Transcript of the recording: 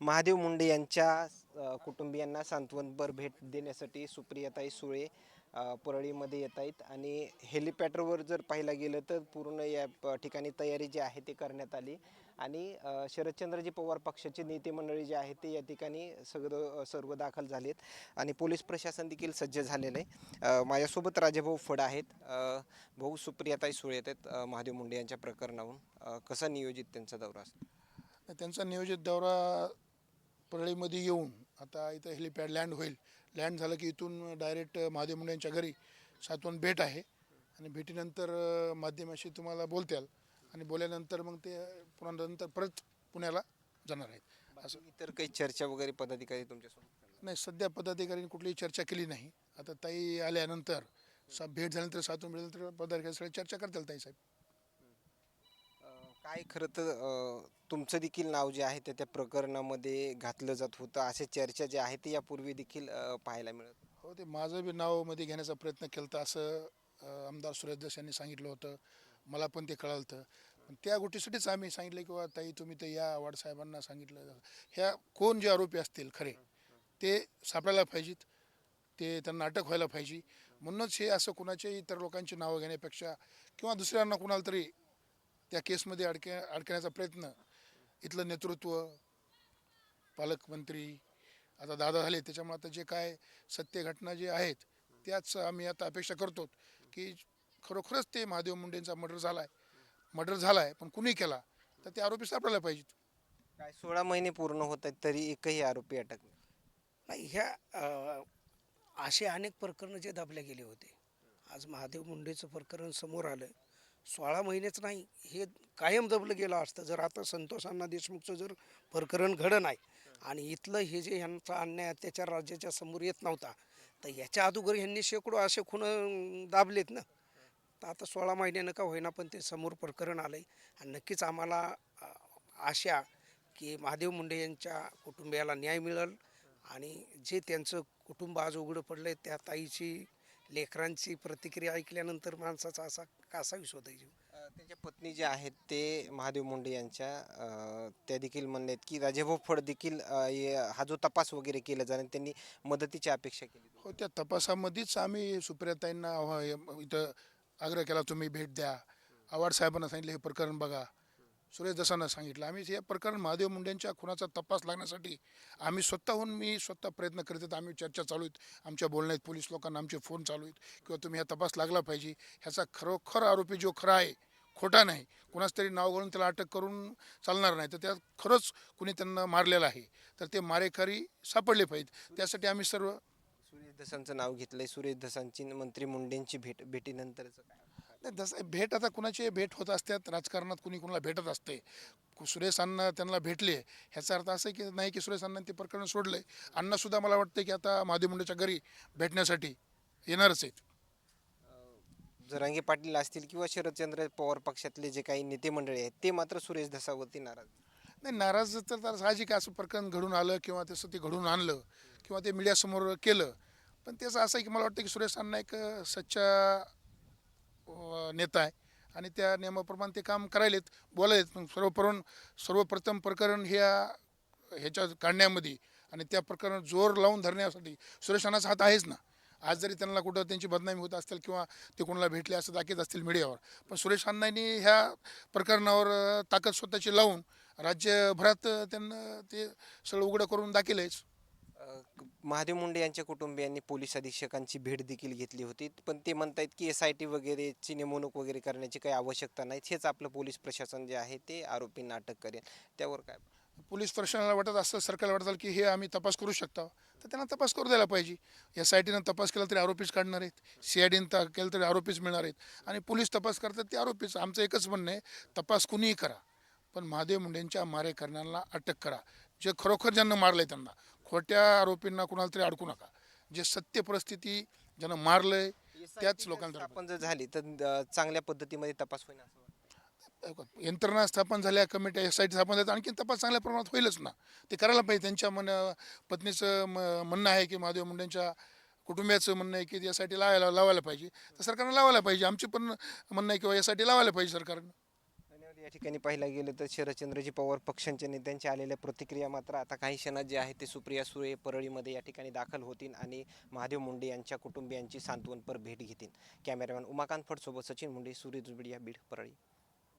महादेव मुंडे यांच्या कुटुंबियांना सांत्वनपर भेट देण्यासाठी सुप्रियाताई सुळे परळीमध्ये येत आहेत आणि हेलिपॅटरवर जर पाहायला गेलं तर पूर्ण या ठिकाणी तयारी जी आहे ती करण्यात आली. आणि शरदचंद्रजी पवार पक्षाचे नेते मंडळी जे आहेत ते या ठिकाणी सगळं सर्व दाखल झालेत आणि पोलीस प्रशासन देखील सज्ज झालेलं आहे. माझ्यासोबत राजाभाऊ फड आहेत. भाऊ सुप्रियाताई सुळे आहेत महादेव मुंडे यांच्या प्रकरणाहून कसा नियोजित त्यांचा दौरा असतो त्यांचा नियोजित दौरा परळीमध्ये येऊन आता इथं हेलिपॅड लँड होईल. लँड झालं की इथून डायरेक्ट महादेव मुंडे यांच्या घरी सातवण भेट आहे. आणि भेटीनंतर माध्यमाशी तुम्हाला बोलत्याल. आणि बोलल्यानंतर मग ते पुन्हा नंतर परत पुण्याला जाणार आहेत. असं. इतर काही चर्चा वगैरे पदाधिकारी तुमच्यासोबत नाही सध्या पदाधिकाऱ्यांनी कुठलीही चर्चा केली नाही. आता ताई आल्यानंतर सा भेट झाल्यानंतर सातवण भेटल्यानंतर पदाधिकारी चर्चा करतील ताई साहेब. काय खरं तर तुमचं देखील नाव जे आहे ते त्या प्रकरणामध्ये घातलं जात होतं. असे चर्चा जे आहे ते यापूर्वी देखील पाहायला मिळत. हो ते माझं बी नावमध्ये घेण्याचा प्रयत्न केला होता असं अं, आमदार सुरेश दास यांनी सांगितलं होतं. मला पण ते कळालं होतं पण त्या गोष्टीसाठीच आम्ही सांगितलं की बा ताई तुम्ही तर या वाडसाहेबांना सांगितलं ह्या कोण जे आरोपी असतील खरे ते सापडायला पाहिजेत. ते त्यांना अटक व्हायला पाहिजे. म्हणूनच हे असं कुणाच्याही इतर लोकांची नावं घेण्यापेक्षा किंवा दुसऱ्यांना कुणाला तरी त्या केसमध्ये अडके अडकण्याचा प्रयत्न इथलं नेतृत्व पालकमंत्री आता दादा झाले त्याच्यामुळे आता जे काय सत्य घटना जे आहेत त्याच आम्ही आता अपेक्षा करतो की खरोखरच ते महादेव मुंडेंचा मर्डर झाला आहे मर्डर झाला आहे पण कुणी केला? तर ते आरोपी सापडायला पाहिजेत. काय सोळा महिने पूर्ण होत आहेत तरी एकही आरोपी अटक नाही. नाही ह्या असे अनेक प्रकरणं जे दाबले गेले होते. आज महादेव मुंडेचं प्रकरण समोर आलं. सोळा महिनेच नाही हे कायम दबलं गेलं असतं. जर आता संतोषांना देशमुखचं जर प्रकरण घडं नाही आणि इथलं हे जे ह्यांचा अन्याय अत्याचार राज्याच्या समोर येत नव्हता तर याच्या अगोदर ह्यांनी शेकडो असे खून दाबलेत ना. तर आता सोळा महिन्यानं का होईना पण ते समोर प्रकरण आलं आहे आणि नक्कीच आम्हाला आशा की महादेव मुंडे यांच्या कुटुंबियाला न्याय मिळेल आणि जे त्यांचं कुटुंब आज उघडं पडलं आहे त्या ताईची लेकरांची प्रतिक्रिया ऐकल्यानंतर माणसाचा असा कासा विश्वत जीव. अं, त्यांच्या पत्नी जे आहेत ते महादेव मुंडे यांच्या त्या देखील म्हणले आहेत की राजेभाऊ फड देखील हे- जो तपास वगैरे केला जाणार त्यांनी मदतीची अपेक्षा केली. हो त्या तपासामध्येच आम्ही सुप्रियाताईंना आव्हा- इथं आग्रह केला तुम्ही भेट द्या. आवाड साहेबांना सांगितलं हे प्रकरण बघा. सुरेश दसांना सांगितलं आम्ही या प्रकरण महादेव मुंडेंच्या खुनाचा तपास लागण्यासाठी आम्ही स्वतःहून मी स्वतः प्रयत्न करत आहेत आम्ही चर्चा चालू आहेत आमच्या बोलण्यात पोलीस लोकांना आमचे फोन चालू आहेत किंवा तुम्ही हा तपास लागला पाहिजे ह्याचा खरोखर आरोपी जो खरा आहे खोटा नाही कुणाच तरी नाव घालून त्याला अटक करून चालणार नाही तर त्यात खरंच कुणी त्यांना मारलेलं आहे तर ते मारेकरी सापडले पाहिजेत त्यासाठी आम्ही सर्व सुरेश धसांचं नाव घेतलंय सुरेश धसांची मंत्री मुंडेंची भेट भेटीनंतरच नाही तसं भेट आता कुणाची भेट होत असतात राजकारणात कुणी कुणाला भेटत असते सुरेश अण्णा त्यांना भेटले ह्याचा अर्थ असं आहे की नाही की सुरेश अण्णांनी ते प्रकरण सोडलंय. अण्णासुद्धा मला वाटतं की आता महादेव मुंडेच्या घरी भेटण्यासाठी येणारच आहेत. जरांगे पाटील असतील किंवा शरदचंद्र पवार पक्षातले जे काही नेते मंडळी आहेत ते मात्र सुरेश धसावरती नाराज. नाही नाराज तर तर साहजिक आहे, असं प्रकरण घडून आलं किंवा तसं ते घडून आणलं किंवा ते मीडियासमोर केलं. पण त्याचं असं आहे की मला वाटतं की सुरेश अण्णा एक सच्चा नेता आहे. आणि त्या नियमाप्रमाणे ते काम करायलेत बोलायलेत. पण सर्वप्रथम सर्वप्रथम प्रकरण ह्या ह्याच्या काढण्यामध्ये आणि त्या प्रकरण जोर लावून धरण्यासाठी सुरेश अण्णाचा हात आहेच ना. आज जरी त्यांना कुठं त्यांची बदनामी होत असतील किंवा ते कोणाला भेटले असं दाखवत असतील मीडियावर. पण सुरेश अण्णांनी ह्या प्रकरणावर ताकद स्वतःची लावून राज्यभरात त्यांना ते सगळं उघडं करून दाखवलंयच. महादेव मुंडे यांच्या कुटुंबियांनी पोलीस अधीक्षकांची भेट देखील घेतली होती. पण ते म्हणतायत की एस आय टी वगैरेची नेमणूक वगैरे करण्याची काही आवश्यकता नाही हेच आपलं पोलीस प्रशासन जे आहे ते आरोपींना अटक करेल. त्यावर काय? पोलीस प्रशासनाला वाटत असं सरकारला वाटत की हे आम्ही तपास करू शकतो. तर त्यांना तपास करू द्यायला पाहिजे. एस आय टीनं तपास केला तरी आरोपीच काढणार आहेत. सी आय डीनं केलं तरी आरोपीच मिळणार आहेत. आणि पोलीस तपास करतात ते आरोपीच. आमचं एकच म्हणणं आहे तपास कुणीही करा. पण महादेव मुंडेंच्या मारेकरणाला अटक करा. जे खरोखर ज्यांना मारलं आहे त्यांना. खोट्या आरोपींना कुणाला तरी अडकू नका. जे सत्य परिस्थिती ज्यांना मारलंय त्याच लोकांना. आपण जर झाली तर अ, चांगल्या पद्धतीमध्ये तपास होईल असं वाटतं. यंत्रणा स्थापन झाल्या कमिट्या एस आय टी स्थापन झाल्या आणखी तपास चांगल्या प्रमाणात होईलच ना. ते करायला पाहिजे. त्यांच्या मन पत्नीचं म म्हणणं आहे की महादेव मुंडेंच्या कुटुंबियाचं म्हणणं आहे की एस आय टी लावायला लावायला पाहिजे. तर सरकारनं लावायला पाहिजे. आमची पण म्हणणं आहे किंवा एस आय टी लावायला पाहिजे सरकारनं. या ठिकाणी पाहायला गेलं तर शरदचंद्रजी पवार पक्षांच्या नेत्यांच्या आलेल्या प्रतिक्रिया मात्र आता काही क्षणात जे आहे ते सुप्रिया सुळे परळीमध्ये या ठिकाणी दाखल होतील आणि महादेव मुंडे यांच्या कुटुंबियांची सांत्वनपर भेट घेतील. कॅमेरामॅन उमाकांत फडसोबत सचिन मुंडे सूर्य दुबडिया बीड परळी.